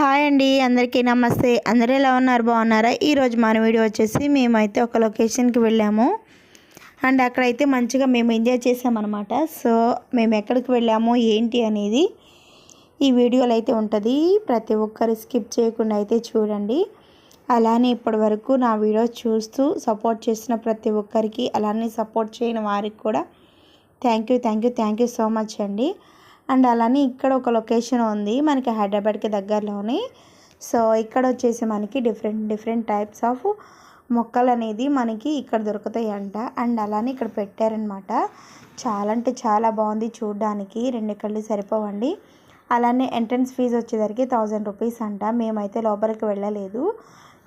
Hi అండి అందరికీ నమస్తే. అందరూ ఎలా ఉన్నారు? బాగున్నారా? ఈరోజు మన వీడియో వచ్చేసి మేమైతే ఒక లొకేషన్కి వెళ్ళాము. అండ్ అక్కడైతే మంచిగా మేము ఎంజాయ్ చేసామన్నమాట. సో మేము ఎక్కడికి వెళ్ళాము? ఏంటి అనేది ఈ వీడియోలో అయితే ఉంటుంది. ప్రతి ఒక్కరు స్కిప్ చేయకుండా అయితే చూడండి. అలానే ఇప్పటి వరకు నా వీడియో చూస్తూ సపోర్ట్ చేసిన ప్రతి ఒక్కరికి అలానే సపోర్ట్ చేయని వారికి కూడా thank you thank you thank you so much అండి. అండ్ అలానే ఇక్కడ ఒక లొకేషన్ ఉంది మనకి హైదరాబాద్కి దగ్గరలోనే. సో ఇక్కడ వచ్చేసి మనకి డిఫరెంట్ డిఫరెంట్ టైప్స్ ఆఫ్ మొక్కలు అనేది మనకి ఇక్కడ దొరుకుతాయి అంట అండ్ అలానే ఇక్కడ పెట్టారనమాట. చాలా అంటే చాలా బాగుంది చూడడానికి. రెండు కళ్ళు సరిపోవండి. అలానే ఎంట్రన్స్ ఫీజు వచ్చేసరికి థౌజండ్ రూపీస్ అంట. మేమైతే లోపలికి వెళ్ళలేదు.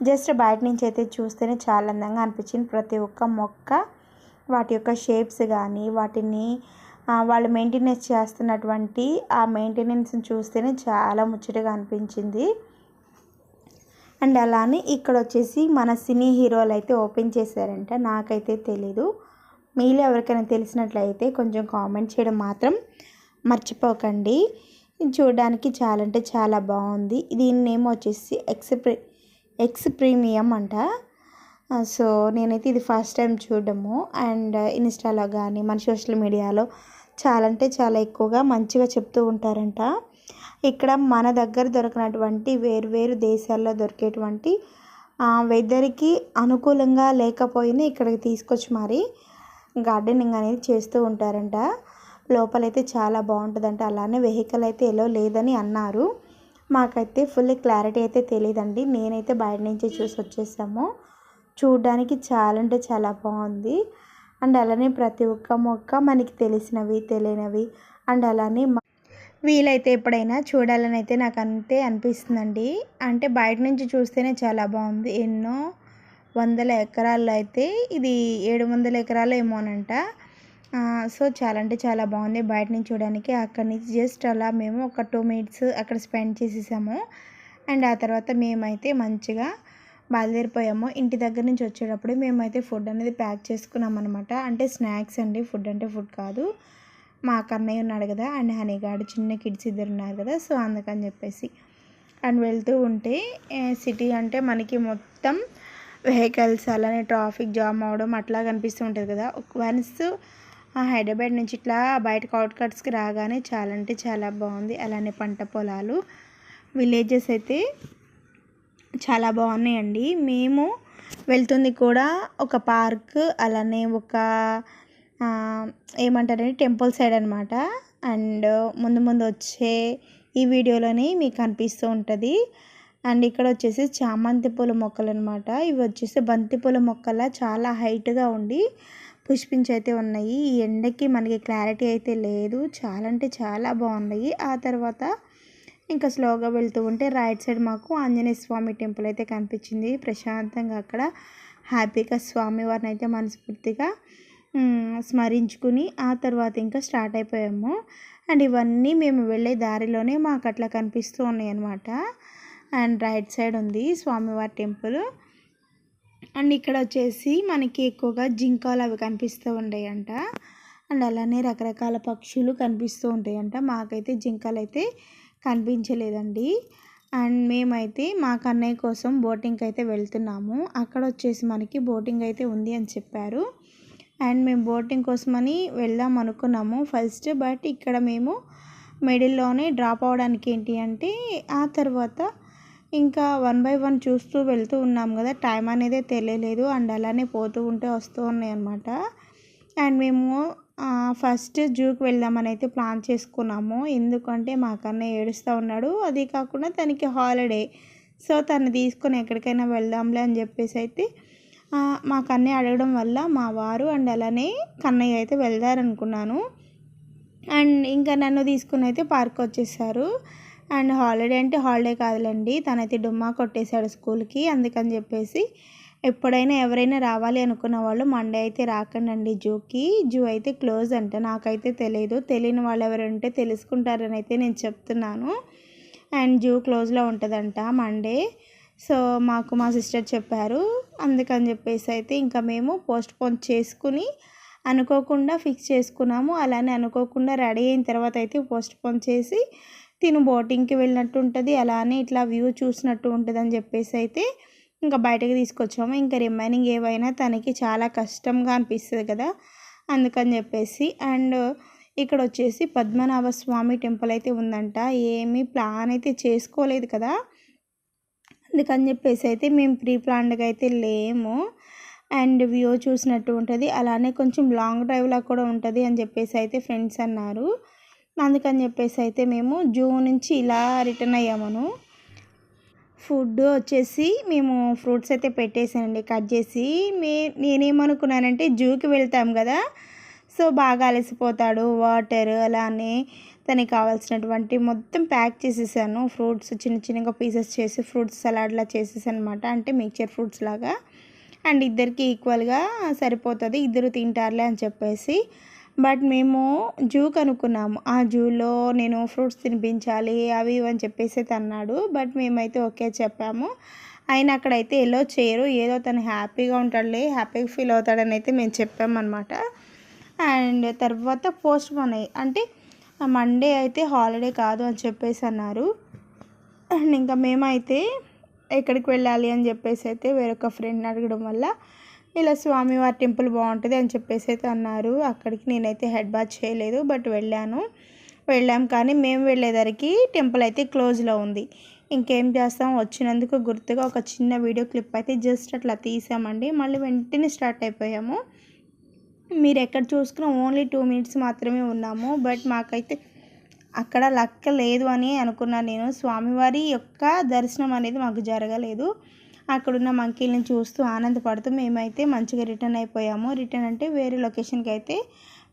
జస్ట్ బయట నుంచి అయితే చూస్తేనే చాలా అందంగా అనిపించింది. ప్రతి ఒక్క మొక్క వాటి యొక్క షేప్స్ కానీ వాటిని వాళ్ళు మెయింటెనెన్స్ చేస్తున్నటువంటి ఆ మెయింటెనెన్స్ని చూస్తేనే చాలా ముచ్చటగా అనిపించింది. అండ్ అలానే ఇక్కడ వచ్చేసి మన సినీ హీరోలు అయితే ఓపెన్ చేశారంట. నాకైతే తెలీదు. మీలో ఎవరికైనా తెలిసినట్లయితే కొంచెం కామెంట్ చేయడం మాత్రం మర్చిపోకండి. చూడడానికి చాలా అంటే చాలా బాగుంది. దీని నేమ్ వచ్చేసి ఎక్స్ ప్రీ ఎక్స్ ప్రీమియం అంట. సో నేనైతే ఇది ఫస్ట్ టైం చూడడము. అండ్ ఇన్స్టాలో కానీ మన సోషల్ మీడియాలో చాలా అంటే చాలా ఎక్కువగా మంచిగా చెప్తూ ఉంటారంట. ఇక్కడ మన దగ్గర దొరికినటువంటి వేరు వేరు దేశాల్లో దొరికేటువంటి వెదర్కి అనుకూలంగా లేకపోయినా ఇక్కడికి తీసుకొచ్చి మరి గార్డెనింగ్ అనేది చేస్తూ ఉంటారంట. లోపలైతే చాలా బాగుంటుందంట. అలానే వెహికల్ అయితే ఎలా లేదని అన్నారు. మాకైతే ఫుల్ క్లారిటీ అయితే తెలియదండి నేనైతే బయట నుంచి చూసి వచ్చేసాము. చూడడానికి చాలా అంటే చాలా బాగుంది. అండ్ అలానే ప్రతి ఒక్క మొక్క మనకి తెలిసినవి తెలియనివి అండ్ అలానే వీలైతే ఎప్పుడైనా చూడాలని అయితే నాకు అంతే అనిపిస్తుందండి. అంటే బయట నుంచి చూస్తేనే చాలా బాగుంది. ఎన్నో వందల ఎకరాల్లో అయితే ఇది ఏడు వందల ఎకరాలు ఏమోనంట. సో చాలా అంటే చాలా బాగుంది బయట నుంచి చూడడానికి. అక్కడి నుంచి జస్ట్ అలా మేము ఒక టూ మినిట్స్ అక్కడ స్పెండ్ చేసేసాము. అండ్ ఆ తర్వాత మేమైతే మంచిగా బయలుదేరిపోయాము. ఇంటి దగ్గర నుంచి వచ్చేటప్పుడు మేమైతే ఫుడ్ అనేది ప్యాక్ చేసుకున్నాం అనమాట అంటే స్నాక్స్ అండి. ఫుడ్ అంటే ఫుడ్ కాదు. మా అన్నయ్య ఉన్నాడు కదా అండ్ హనీగాడు చిన్న కిడ్స్ ఇద్దరు ఉన్నారు కదా సో అందుకని చెప్పేసి. అండ్ వెళ్తూ ఉంటే సిటీ అంటే మనకి మొత్తం వెహికల్స్ అలానే ట్రాఫిక్ జామ్ అవడం అట్లా కనిపిస్తూ ఉంటుంది కదా. వన్స్ హైదరాబాద్ నుంచి ఇట్లా బయటకు అవుట్కట్స్కి రాగానే చాలా అంటే చాలా బాగుంది. అలానే పంట పొలాలు విలేజెస్ అయితే చాలా బాగున్నాయండి. మేము వెళ్తుంది కూడా ఒక పార్క్ అలానే ఒక ఏమంటారండి టెంపుల్ సైడ్ అనమాట అండ్ ముందు ముందు వచ్చే ఈ వీడియోలోనే మీకు కనిపిస్తూ ఉంటుంది. అండ్ ఇక్కడ వచ్చేసి చామంతి పూల మొక్కలు అనమాట ఇవి వచ్చేసి బంతి పూల మొక్కల చాలా హైట్గా ఉండి పుష్పించి అయితే ఉన్నాయి. ఈ ఎండకి మనకి క్లారిటీ అయితే లేదు. చాలా అంటే చాలా బాగున్నాయి. ఆ తర్వాత ఇంకా స్లోగా వెళ్తూ ఉంటే రైట్ సైడ్ మాకు ఆంజనేయ స్వామి టెంపుల్ అయితే కనిపించింది. ప్రశాంతంగా అక్కడ హ్యాపీగా స్వామివారిని అయితే మనస్ఫూర్తిగా స్మరించుకుని ఆ తర్వాత ఇంకా స్టార్ట్ అయిపోయాము. అండ్ ఇవన్నీ మేము వెళ్ళే దారిలోనే మాకు అట్లా కనిపిస్తూ ఉన్నాయి అండ్ రైట్ సైడ్ ఉంది స్వామివారి టెంపుల్. అండ్ ఇక్కడ వచ్చేసి మనకి ఎక్కువగా జింకలు అవి కనిపిస్తూ ఉంటాయంట అండ్ అలానే రకరకాల పక్షులు కనిపిస్తూ ఉంటాయంట. మాకైతే జింకలు అయితే కనిపించలేదండి. అండ్ మేమైతే మా కన్నయ్య కోసం బోటింగ్కి అయితే వెళ్తున్నాము. అక్కడ వచ్చేసి మనకి బోటింగ్ అయితే ఉంది అని చెప్పారు. అండ్ మేము బోటింగ్ కోసమని వెళ్దాం అనుకున్నాము ఫస్ట్. బట్ ఇక్కడ మేము మిడిల్లోనే డ్రాప్ అవడానికి ఏంటి అంటే ఆ తర్వాత ఇంకా వన్ బై వన్ చూస్తూ వెళ్తూ ఉన్నాం కదా టైం అనేది తెలియలేదు. అండ్ అలానే పోతూ ఉంటే వస్తూ ఉన్నాయి అనమాట అండ్ మేము ఫస్ట్ జూకి వెళ్దామని అయితే ప్లాన్ చేసుకున్నాము. ఎందుకంటే మా కన్నయ్య ఏడుస్తూ ఉన్నాడు. అది కాకుండా తనకి హాలిడే. సో తను తీసుకొని ఎక్కడికైనా వెళ్దాంలే అని చెప్పేసి అయితే మా కన్నయ్య అడగడం వల్ల మా వారు అండ్ అలానే కన్నయ్య అయితే వెళ్దారనుకున్నాను. అండ్ ఇంకా నన్ను తీసుకుని అయితే పార్క్ వచ్చేసారు. అండ్ హాలిడే అంటే హాలిడే కాదులేండి. తనైతే డుమ్మా కొట్టేశాడు స్కూల్కి. అందుకని చెప్పేసి ఎప్పుడైనా ఎవరైనా రావాలి అనుకున్న వాళ్ళు మండే అయితే రాకండి జూకి జూ అయితే క్లోజ్ అంట. నాకైతే తెలియదు తెలియని వాళ్ళు ఎవరు ఉంటే తెలుసుకుంటారని అయితే నేను చెప్తున్నాను. అండ్ జూ క్లోజ్లో ఉంటుందంట మండే. సో మాకు మా సిస్టర్ చెప్పారు. అందుకని చెప్పేసి అయితే ఇంకా మేము పోస్ట్ పోన్ చేసుకుని అనుకోకుండా ఫిక్స్ చేసుకున్నాము. అలానే అనుకోకుండా రెడీ అయిన తర్వాత అయితే పోస్ట్ పోన్ చేసి తిను బోటింగ్కి వెళ్ళినట్టు ఉంటుంది. అలానే ఇట్లా వ్యూ చూసినట్టు ఉంటుంది అని చెప్పేసి అయితే ఇంకా బయటకు తీసుకొచ్చాము. ఇంకా రిమైనింగ్ ఏవైనా తనకి చాలా కష్టంగా అనిపిస్తుంది కదా అందుకని చెప్పేసి. అండ్ ఇక్కడ వచ్చేసి పద్మనాభ స్వామి టెంపుల్ అయితే ఉందంట. ఏమీ ప్లాన్ అయితే చేసుకోలేదు కదా. అందుకని చెప్పేసి అయితే మేము ప్రీ ప్లాన్డ్గా అయితే లేము. అండ్ వ్యూ చూసినట్టు ఉంటుంది. అలానే కొంచెం లాంగ్ డ్రైవ్లా కూడా ఉంటుంది అని చెప్పేసి అయితే ఫ్రెండ్స్ అన్నారు. అందుకని చెప్పేసి అయితే మేము జూ నుంచి ఇలా రిటర్న్ అయ్యామను. ఫుడ్ వచ్చేసి మేము ఫ్రూట్స్ అయితే పెట్టేసానండి కట్ చేసి. మే నేనేమనుకున్నానంటే జూకి వెళ్తాం కదా సో బాగా అలసిపోతాడు వాటర్ అలానే తనకి కావాల్సినటువంటి మొత్తం ప్యాక్ చేసేసాను ఫ్రూట్స్ చిన్న చిన్నగా పీసెస్ చేసి ఫ్రూట్స్ సలాడ్లా చేసేసాను అనమాట అంటే మిక్చర్ ఫ్రూట్స్ లాగా. అండ్ ఇద్దరికి ఈక్వల్గా సరిపోతుంది ఇద్దరు తింటారులే అని చెప్పేసి బట్ మేము జూ కనుక్కున్నాము. ఆ జూలో నేను ఫ్రూట్స్ తినిపించాలి అవి ఇవి అని చెప్పేసి అన్నాడు బట్ మేమైతే ఓకే చెప్పాము. ఆయన అక్కడైతే ఎల్లో చేయరు. ఏదో తను హ్యాపీగా ఉంటాడులే హ్యాపీగా ఫీల్ అవుతాడని అయితే మేము చెప్పామన్నమాట. అండ్ తర్వాత పోస్ట్ పోన్ అయ్యి అంటే మండే అయితే హాలిడే కాదు అని చెప్పేసి అన్నారు. అండ్ ఇంకా మేమైతే ఎక్కడికి వెళ్ళాలి అని చెప్పేసి అయితే వేరొక ఫ్రెండ్ని అడగడం వల్ల ఇలా స్వామివారి టెంపుల్ బాగుంటుంది అని చెప్పేసి అయితే అన్నారు. అక్కడికి నేనైతే హెడ్ బాత్ చేయలేదు బట్ వెళ్ళాను. వెళ్ళాం కానీ మేము వెళ్ళేసరికి టెంపుల్ అయితే క్లోజ్లో ఉంది. ఇంకేం చేస్తాం? వచ్చినందుకు గుర్తుగా ఒక చిన్న వీడియో క్లిప్ అయితే జస్ట్ అట్లా తీసామండి. మళ్ళీ వెంటనే స్టార్ట్ అయిపోయాము. మీరు ఎక్కడ చూసుకున్నా ఓన్లీ టూ మినిట్స్ మాత్రమే ఉన్నాము. బట్ మాకైతే అక్కడ లక్క లేదు అని అనుకున్నాను నేను. స్వామివారి యొక్క దర్శనం అనేది మాకు జరగలేదు. అక్కడున్న మంకీలను చూస్తూ ఆనందపడుతూ మేమైతే మంచిగా రిటర్న్ అయిపోయాము. రిటర్న్ అంటే వేరే లొకేషన్కి అయితే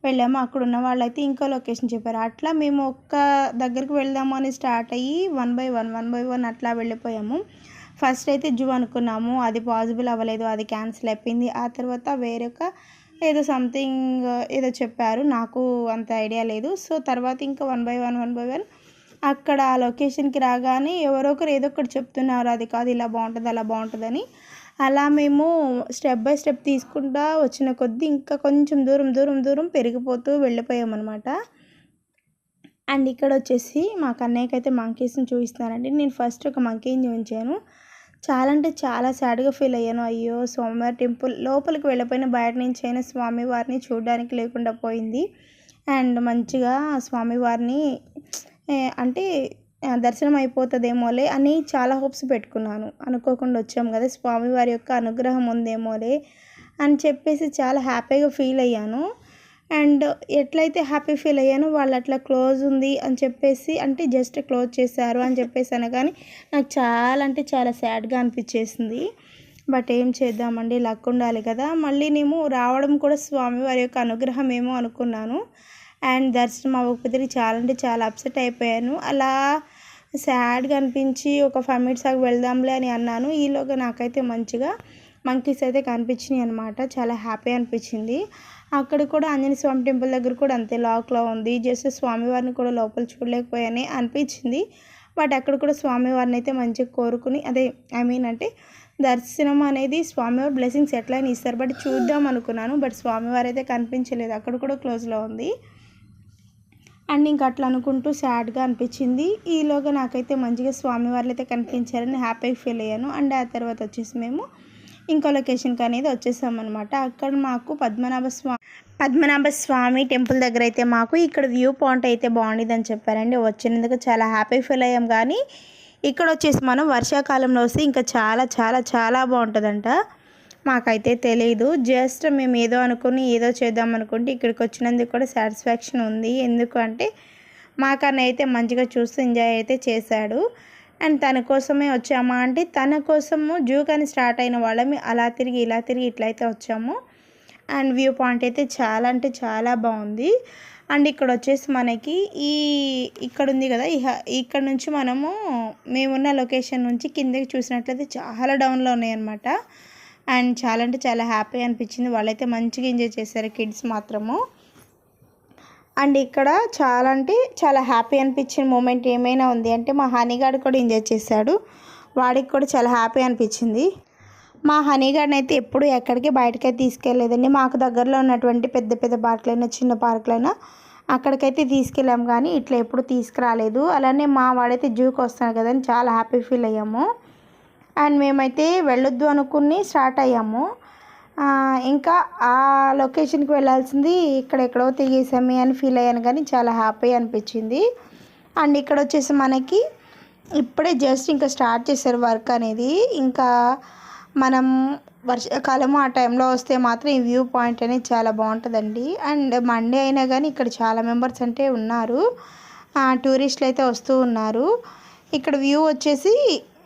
వెళ్ళాము. అక్కడ ఉన్న వాళ్ళైతే ఇంకో లొకేషన్ చెప్పారు. అట్లా మేము ఒక్క దగ్గరికి వెళ్దాము అని స్టార్ట్ అయ్యి one by one one by one అట్లా వెళ్ళిపోయాము. ఫస్ట్ అయితే జూ అనుకున్నాము. అది పాసిబుల్ అవ్వలేదు అది క్యాన్సిల్ అయిపోయింది. ఆ తర్వాత వేరొక ఏదో సంథింగ్ ఏదో చెప్పారు. నాకు అంత ఐడియా లేదు. సో తర్వాత ఇంకా one by one one by one అక్కడ ఆ లొకేషన్కి రాగానే ఎవరో ఒకరు ఏదో ఒకటి చెప్తున్నారు అది కాదు ఇలా బాగుంటుంది అలా బాగుంటుందని. అలా మేము స్టెప్ బై స్టెప్ తీసుకుంటా వచ్చిన కొద్దీ ఇంకా కొంచెం దూరం దూరం దూరం పెరిగిపోతూ వెళ్ళిపోయామన్నమాట. అండ్ ఇక్కడ వచ్చేసి మా కన్నయ్యకి అయితే మంకీస్ని చూపిస్తున్నానండి. నేను ఫస్ట్ ఒక మంకీని చూపించాను. చాలా అంటే చాలా సాడ్గా ఫీల్ అయ్యాను. అయ్యో స్వామివారి టెంపుల్ లోపలికి వెళ్ళిపోయిన బయట నుంచి అయినా స్వామివారిని చూడడానికి లేకుండా పోయింది. అండ్ మంచిగా స్వామివారిని అంటే దర్శనం అయిపోతుందేమోలే అని చాలా హోప్స్ పెట్టుకున్నాను. అనుకోకుండా వచ్చాం కదా స్వామివారి యొక్క అనుగ్రహం ఉందేమోలే అని చెప్పేసి చాలా హ్యాపీగా ఫీల్ అయ్యాను. అండ్ ఎట్లయితే హ్యాపీ ఫీల్ అయ్యానో వాళ్ళు అట్లా క్లోజ్ ఉంది అని చెప్పేసి అంటే జస్ట్ క్లోజ్ చేశారు అని చెప్పేసి అనగానే నాకు చాలా అంటే చాలా సాడ్గా అనిపించేసింది. బట్ ఏం చేద్దామండి లక్ ఉండాలి కదా. మళ్ళీ నేను రావడం కూడా స్వామివారి యొక్క అనుగ్రహం ఏమో అనుకున్నాను. అండ్ దర్శనం అవ్వకపోతే చాలా అంటే చాలా అప్సెట్ అయిపోయాను. అలా సాడ్గా అనిపించి ఒక ఫైవ్ మినిట్స్ దాకా వెళ్దాంలే అని అన్నాను. ఈలోగా నాకైతే మంచిగా మంకీస్ అయితే కనిపించినాయి అనమాట చాలా హ్యాపీ అనిపించింది. అక్కడ కూడా ఆంజనేయ స్వామి టెంపుల్ దగ్గర కూడా అంతే లాక్లో ఉంది. జస్ట్ స్వామివారిని కూడా లోపల చూడలేకపోయానే అనిపించింది. బట్ అక్కడ కూడా స్వామివారిని అయితే మంచిగా కోరుకుని అదే ఐ మీన్ అంటే దర్శనం అనేది స్వామివారి బ్లెస్సింగ్స్ ఎట్లయినా ఇస్తారు. బట్ చూద్దాం అనుకున్నాను. బట్ స్వామివారు అయితే కనిపించలేదు. అక్కడ కూడా క్లోజ్లో ఉంది. అండ్ ఇంక అట్లా అనుకుంటూ సాడ్గా అనిపించింది. ఈలోగా నాకైతే మంచిగా స్వామివార్లు అయితే కనిపించారని హ్యాపీ ఫీల్ అయ్యాను. అండ్ ఆ తర్వాత వచ్చేసి మేము ఇంకో లొకేషన్కి అనేది వచ్చేసామన్నమాట. అక్కడ మాకు పద్మనాభ స్వామి పద్మనాభ స్వామి టెంపుల్ దగ్గర అయితే మాకు ఇక్కడ వ్యూ పాయింట్ అయితే బాగుండేదని చెప్పారండి. వచ్చినందుకు చాలా హ్యాపీ ఫీల్ అయ్యాం. కానీ ఇక్కడ వచ్చేసి మనం వర్షాకాలంలో వస్తే ఇంకా చాలా చాలా చాలా బాగుంటుందంట. మాకైతే తెలియదు జస్ట్ మేము ఏదో అనుకుని ఏదో చేద్దాం అనుకుంటే ఇక్కడికి వచ్చినందుకు కూడా సాటిస్ఫాక్షన్ ఉంది. ఎందుకంటే మాకన్నా అయితే మంచిగా చూస్తూ ఎంజాయ్ అయితే చేశాడు. అండ్ తన కోసమే వచ్చామా అంటే తన కోసము జూ కానీ స్టార్ట్ అయిన వాళ్ళమి అలా తిరిగి ఇలా తిరిగి ఇట్లయితే వచ్చాము. అండ్ వ్యూ పాయింట్ అయితే చాలా అంటే చాలా బాగుంది. అండ్ ఇక్కడ వచ్చేసి మనకి ఈ ఇక్కడ ఉంది కదా ఇక్కడ నుంచి మనము మేమున్న లొకేషన్ నుంచి కిందకి చూసినట్లయితే చాలా డౌన్లో ఉన్నాయన్నమాట. అండ్ చాలా అంటే చాలా హ్యాపీ అనిపించింది. వాళ్ళైతే మంచిగా ఎంజాయ్ చేశారు కిడ్స్ మాత్రము. అండ్ ఇక్కడ చాలా అంటే చాలా హ్యాపీ అనిపించిన మూమెంట్ ఏమైనా ఉంది అంటే మా హనీగాడు కూడా ఎంజాయ్ చేశాడు. వాడికి కూడా చాలా హ్యాపీ అనిపించింది. మా హనీగాడిని అయితే ఎప్పుడు ఎక్కడికి బయటకైతే తీసుకెళ్ళలేదండి. మాకు దగ్గరలో ఉన్నటువంటి పెద్ద పెద్ద పార్కులైనా చిన్న పార్కులైనా అక్కడికైతే తీసుకెళ్ళాము కానీ ఇట్లా ఎప్పుడు తీసుకురాలేదు. అలానే మా వాడైతే జూకి వస్తాను కదా అని చాలా హ్యాపీ ఫీల్ అయ్యాము. అండ్ మేమైతే వెళ్ళొద్దు అనుకుని స్టార్ట్ అయ్యాము. ఇంకా ఆ లొకేషన్కి వెళ్ళాల్సింది ఇక్కడ ఎక్కడో తిరిగేసామి అని ఫీల్ అయ్యాను కానీ చాలా హ్యాపీ అనిపించింది. అండ్ ఇక్కడ వచ్చేసి మనకి ఇప్పుడే జస్ట్ ఇంకా స్టార్ట్ చేశారు వర్క్ అనేది. ఇంకా మనం వర్షాకాలము ఆ టైంలో వస్తే మాత్రం ఈ వ్యూ పాయింట్ అనేది చాలా బాగుంటుందండి. అండ్ మండే అయినా కానీ ఇక్కడ చాలా మెంబర్స్ అంటే ఉన్నారు. టూరిస్టులు అయితే వస్తూ ఉన్నారు. ఇక్కడ వ్యూ వచ్చేసి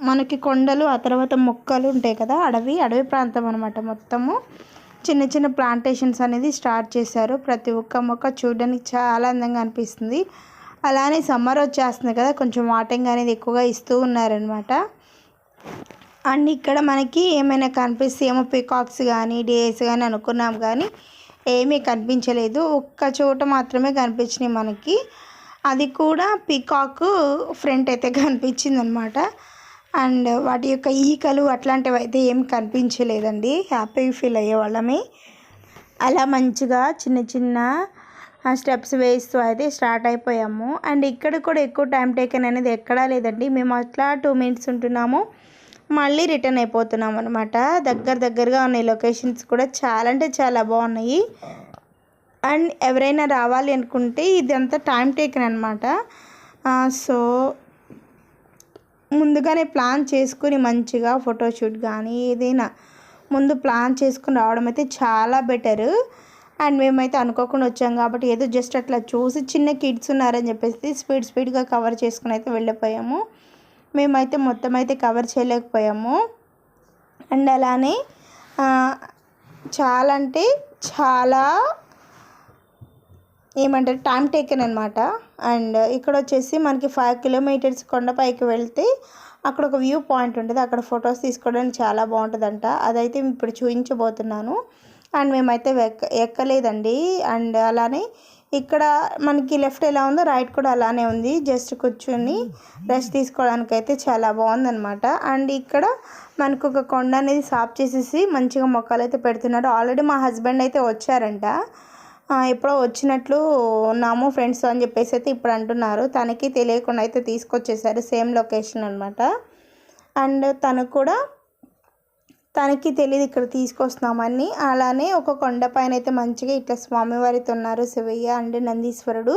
మనకి కొండలు ఆ తర్వాత మొక్కలు ఉంటాయి కదా అడవి అడవి ప్రాంతం అనమాట మొత్తము. చిన్న చిన్న ప్లాంటేషన్స్ అనేది స్టార్ట్ చేశారు. ప్రతి ఒక్క మొక్క చూడడానికి చాలా అందంగా అనిపిస్తుంది. అలానే సమ్మర్ వచ్చేస్తుంది కదా కొంచెం వాటింగ్ అనేది ఎక్కువగా ఇస్తూ ఉన్నారనమాట అండ్ ఇక్కడ మనకి ఏమైనా కనిపిస్తే ఏమో పికాక్స్ కానీ డేస్ కానీ అనుకున్నాం కానీ ఏమీ కనిపించలేదు. ఒక్క చోట మాత్రమే కనిపించినాయి మనకి. అది కూడా పికాక్ ఫ్రంట్ అయితే కనిపించింది అనమాట అండ్ వాటి యొక్క ఈకలు అట్లాంటివి అయితే ఏం కనిపించలేదండి. హ్యాపీ ఫీల్ అయ్యేవాళ్ళమే అలా మంచిగా చిన్న చిన్న స్టెప్స్ వేస్తూ అయితే స్టార్ట్ అయిపోయాము. అండ్ ఇక్కడ కూడా ఎక్కువ టైం టేకన్ అనేది ఎక్కడా లేదండి. మేము అట్లా టూ మినిట్స్ ఉంటున్నాము. మళ్ళీ రిటర్న్ అయిపోతున్నాం అనమాట దగ్గర దగ్గరగా ఉన్నాయి లొకేషన్స్ కూడా చాలా అంటే చాలా బాగున్నాయి. అండ్ ఎవరైనా రావాలి అనుకుంటే ఇదంతా టైం టేకన్ అనమాట సో ముందుగానే ప్లాన్ చేసుకుని మంచిగా ఫోటోషూట్ కానీ ఏదైనా ముందు ప్లాన్ చేసుకుని రావడం అయితే చాలా బెటర్. అండ్ మేమైతే అనుకోకుండా వచ్చాం కాబట్టి ఏదో జస్ట్ అట్లా చూసి చిన్న కిడ్స్ ఉన్నారని చెప్పేసి స్పీడ్ స్పీడ్గా కవర్ చేసుకుని అయితే వెళ్ళిపోయాము. మేమైతే మొత్తం అయితే కవర్ చేయలేకపోయాము. అండ్ అలానే చాలా అంటే చాలా ఏమంటారు? టైం టేకెన్ అనమాట అండ్ ఇక్కడ వచ్చేసి మనకి ఫైవ్ కిలోమీటర్స్ కొండపైకి వెళ్తే అక్కడ ఒక వ్యూ పాయింట్ ఉంటుంది. అక్కడ ఫొటోస్ తీసుకోవడానికి చాలా బాగుంటుందంట. అదైతే ఇప్పుడు చూపించబోతున్నాను అండ్ మేమైతే ఎక్క ఎక్కలేదండి. అండ్ అలానే ఇక్కడ మనకి లెఫ్ట్ ఎలా ఉందో రైట్ కూడా అలానే ఉంది. జస్ట్ కూర్చుని రెస్ట్ తీసుకోవడానికి అయితే చాలా బాగుందన్నమాట. అండ్ ఇక్కడ మనకు ఒక కొండ అనేది సాఫ్ చేసేసి మంచిగా మొక్కలు అయితే పెడుతున్నారు ఆల్రెడీ మా హస్బెండ్ అయితే వచ్చారంట. ఎప్పుడో వచ్చినట్లు ఉన్నాము ఫ్రెండ్స్ అని చెప్పేసి అయితే ఇప్పుడు అంటున్నారు. తనకి తెలియకుండా అయితే తీసుకొచ్చేసారు సేమ్ లొకేషన్ అనమాట అండ్ తను కూడా తనకి తెలియదు ఇక్కడ తీసుకొస్తున్నామని. అలానే ఒక కొండ పైన అయితే మంచిగా ఇట్లా స్వామివారితో ఉన్నారు శివయ్య అండ్ నందీశ్వరుడు.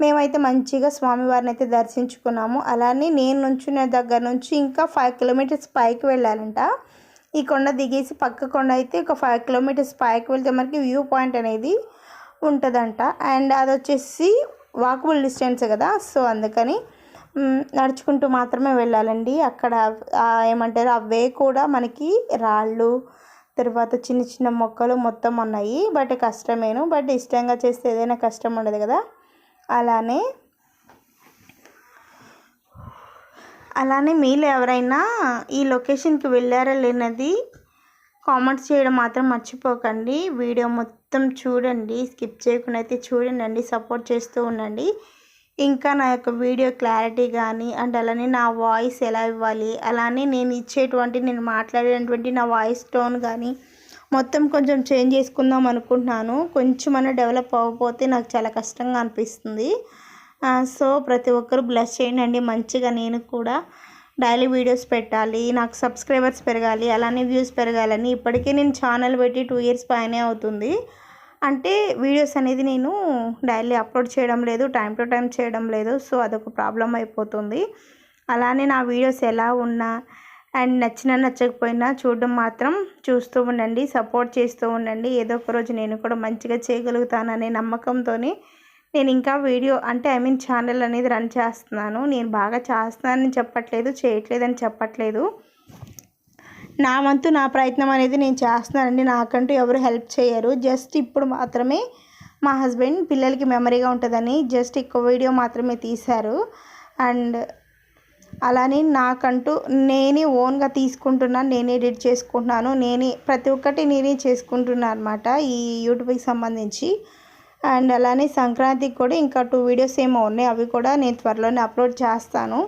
మేమైతే మంచిగా స్వామివారిని అయితే దర్శించుకున్నాము. అలానే నేను నుంచున్న దగ్గర నుంచి ఇంకా ఫైవ్ కిలోమీటర్స్ పైకి వెళ్ళాలంట. ఈ కొండ దిగేసి పక్క కొండ అయితే ఒక ఫైవ్ కిలోమీటర్స్ పైకి వెళ్తే మనకి వ్యూ పాయింట్ అనేది ఉంటుందంట. అండ్ అది వచ్చేసి వాకబుల్ డిస్టెన్స్ కదా సో అందుకని నడుచుకుంటూ మాత్రమే వెళ్ళాలండి. అక్కడ ఏమంటారు ఆ వే కూడా మనకి రాళ్ళు తర్వాత చిన్న చిన్న మొక్కలు మొత్తం ఉన్నాయి. బట్ కష్టమేను. బట్ ఇష్టంగా చేస్తే ఏదైనా కష్టం ఉండదు కదా. అలానే అలానే మీరు ఎవరైనా ఈ లొకేషన్కి వెళ్ళారా లేనది కామెంట్స్ చేయడం మాత్రం మర్చిపోకండి. వీడియో మొత్తం చూడండి. స్కిప్ చేయకుండా అయితే చూడండి. సపోర్ట్ చేస్తూ ఉండండి. ఇంకా నా యొక్క వీడియో క్లారిటీ కానీ అండ్ అలానే నా వాయిస్ ఎలా ఇవ్వాలి అలానే నేను ఇచ్చేటువంటి నేను మాట్లాడేటువంటి నా వాయిస్ టోన్ కానీ మొత్తం కొంచెం చేంజ్ చేసుకుందాం అనుకుంటున్నాను. కొంచెం అన్న డెవలప్ అవ్వకపోతే నాకు చాలా కష్టంగా అనిపిస్తుంది. సో ప్రతి ఒక్కరు బ్లస్ చేయండి మంచిగా నేను కూడా. డైలీ వీడియోస్ పెట్టాలి నాకు సబ్స్క్రైబర్స్ పెరగాలి అలానే వ్యూస్ పెరగాలని ఇప్పటికే నేను ఛానల్ పెట్టి టూ ఇయర్స్ పైనే అవుతుంది. అంటే వీడియోస్ అనేది నేను డైలీ అప్లోడ్ చేయడం లేదు టైం టు టైం చేయడం లేదు సో అదొక ప్రాబ్లం అయిపోతుంది. అలానే నా వీడియోస్ ఎలా ఉన్నా అండ్ నచ్చినా నచ్చకపోయినా చూడడం మాత్రం చూస్తూ ఉండండి సపోర్ట్ చేస్తూ ఉండండి. ఏదో ఒక రోజు నేను కూడా మంచిగా చేయగలుగుతాననే నమ్మకంతోనే నేను ఇంకా వీడియో అంటే ఐ మీన్ ఛానల్ అనేది రన్ చేస్తున్నాను. నేను బాగా చేస్తున్నానని చెప్పట్లేదు చేయట్లేదని చెప్పట్లేదు. నా వంతు నా ప్రయత్నం అనేది నేను చేస్తున్నానండి. నాకంటూ ఎవరు హెల్ప్ చేయరు. జస్ట్ ఇప్పుడు మాత్రమే మా హస్బెండ్ పిల్లలకి మెమరీగా ఉంటుందని జస్ట్ ఎక్కువ వీడియో మాత్రమే తీశారు. అండ్ అలానే నాకంటూ నేనే ఓన్గా తీసుకుంటున్నాను నేనే ఎడిట్ చేసుకుంటున్నాను. నేనే ప్రతి ఒక్కటి నేనే చేసుకుంటున్నాను అనమాట ఈ యూట్యూబ్కి సంబంధించి. అండ్ అలానే సంక్రాంతికి కూడా ఇంకా టూ వీడియోస్ ఏమో ఉన్నాయి. అవి కూడా నేను త్వరలోనే అప్లోడ్ చేస్తాను.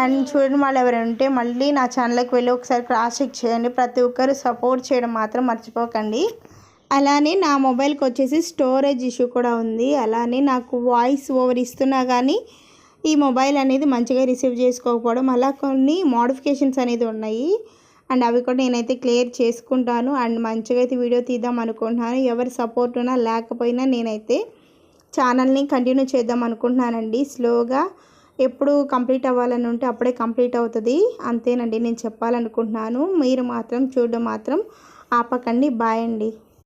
అండ్ చూడండి వాళ్ళు ఎవరైనా ఉంటే మళ్ళీ నా ఛానల్కి వెళ్ళి ఒకసారి క్రాస్ చెక్ చేయండి. ప్రతి ఒక్కరు సపోర్ట్ చేయడం మాత్రం మర్చిపోకండి. అలానే నా మొబైల్కి వచ్చేసి స్టోరేజ్ ఇష్యూ కూడా ఉంది. అలానే నాకు వాయిస్ ఓవర్ ఇస్తున్నా కానీ ఈ మొబైల్ అనేది మంచిగా రిసీవ్ చేసుకోకపోవడం అలా కొన్ని మోడిఫికేషన్స్ అనేది ఉన్నాయి. అండ్ అవి కూడా నేనైతే క్లియర్ చేసుకుంటాను. అండ్ మంచిగా అయితే వీడియో తీద్దాం అనుకుంటున్నాను. ఎవరి సపోర్ట్ ఉన్నా లేకపోయినా నేనైతే ఛానల్ని కంటిన్యూ చేద్దాం అనుకుంటున్నానండి. స్లోగా ఎప్పుడు కంప్లీట్ అవ్వాలని ఉంటే అప్పుడే కంప్లీట్ అవుతుంది. అంతేనండి నేను చెప్పాలనుకుంటున్నాను. మీరు మాత్రం చూడడం మాత్రం ఆపకండి. బాయ్ అండి.